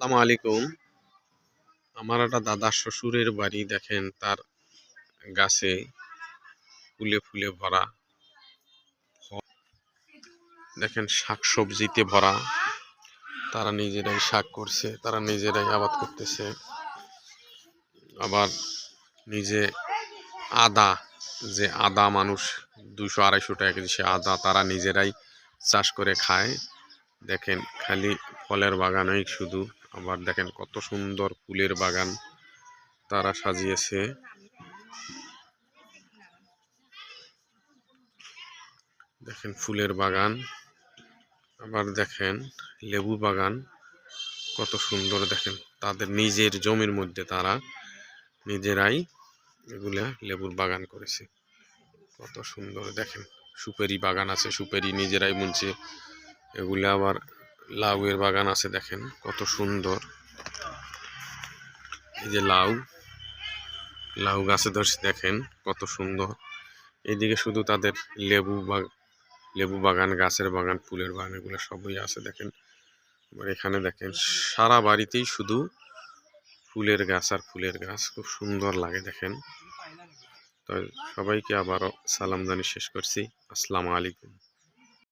আসসালামু আলাইকুম। আমার একটা দাদা শ্বশুরের বাড়ি দেখেন, তার গাছে ফুলে ফুলে ভরা। দেখেন শাক সবজিতে ভরা। তারা নিজেরাই শাক করছে, তারা নিজেরাই আবাদ করতেছে। আবার নিজে আদা, যে আদা মানুষ দুশো আড়াইশো টাকা কেজি, সে আদা তারা নিজেরাই চাষ করে খায়। দেখেন খালি ফলের বাগানই শুধু। আবার দেখেন কত সুন্দর ফুলের বাগান তারা সাজিয়েছে। দেখেন ফুলের বাগান, আবার দেখেন লেবু বাগান, কত সুন্দর দেখেন তাদের নিজের জমির মধ্যে তারা নিজেরাই এগুলা লেবুর বাগান করেছে। কত সুন্দর দেখেন সুপেরি বাগান আছে, সুপেরি নিজেরাই বুনছে এগুলা আবার লাউয়ের বাগান আছে দেখেন, কত সুন্দর। এই যে লাউ লাউ গাছে ধরছে দেখেন, কত সুন্দর। এইদিকে শুধু তাদের লেবু বা, লেবু বাগান, গাছের বাগান, ফুলের বাগান, এগুলো সবই আছে দেখেন। আবার এখানে দেখেন, সারা বাড়িতেই শুধু ফুলের গাছ আর ফুলের গাছ, খুব সুন্দর লাগে দেখেন। তো সবাইকে আবারও সালাম জানিয়ে শেষ করছি। আসসালামু আলাইকুম।